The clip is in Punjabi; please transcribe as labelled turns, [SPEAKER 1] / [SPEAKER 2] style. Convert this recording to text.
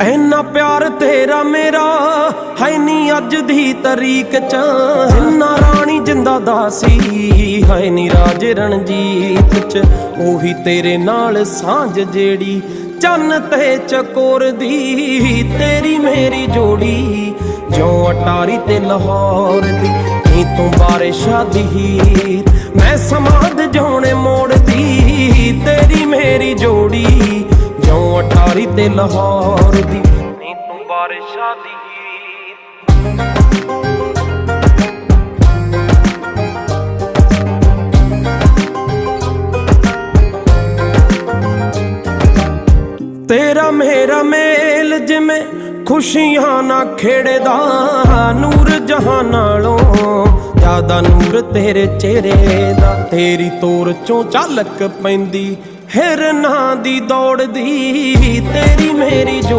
[SPEAKER 1] ਐਨਾ ਪਿਆਰ ਤੇਰਾ ਮੇਰਾ ਹੈ ਨਹੀਂ ਅੱਜ ਦੀ ਤਰੀਕ ਚ। ਜਿੰਨਾ ਰਾਣੀ ਜਿੰਦਾ ਦਾਸੀ ਹੈ ਨਹੀਂ ਰਾਜ ਰਣਜੀਤ ਚ। ਉਹੀ ਤੇਰੇ ਨਾਲ ਸਾਂਝ ਜਿਹੜੀ, ਚੰਨ ਤੇ ਚਕੋਰ ਦੀ। ਤੇਰੀ ਮੇਰੀ ਜੋੜੀ, ਜਿਉਂ ਅਟਾਰੀ ਤੇ ਲਾਹੌਰ ਦੀ। ਨੀ ਤੂੰ ਬਾਰਿਸ਼ਾਂ ਦੀ ਮੈਂ ਸਮਾਦ ਜਿਉਣੇ ਮੋੜਦੀ ਤੇਰੀ ਮੇਰੀ ਜੋੜੀ ਤੇ ਲਾਹੌਰ ਦੀ। ਨੀ ਤੂੰ ਬਾਰਿਸ਼ਾਂ ਦੀ ਤੇਰਾ ਮੇਰਾ ਮੇਲ ਜਿਵੇਂ ਖੁਸ਼ੀਆਂ ਨਾ ਖੇੜਦਾ ਨੂਰ ਜਹਾਂ ਨਾਲੋਂ ਜ਼ਿਆਦਾ ਨੂਰ ਤੇਰੇ ਚਿਹਰੇ ਦਾ। ਤੇਰੀ ਤੋਰ ਚੋਂ ਝਲਕ ਪੈਂਦੀ ਹਿਰਨਾਂ ਦੀ ਦੌੜਦੀ ਤੇਰੀ ਮੇਰੀ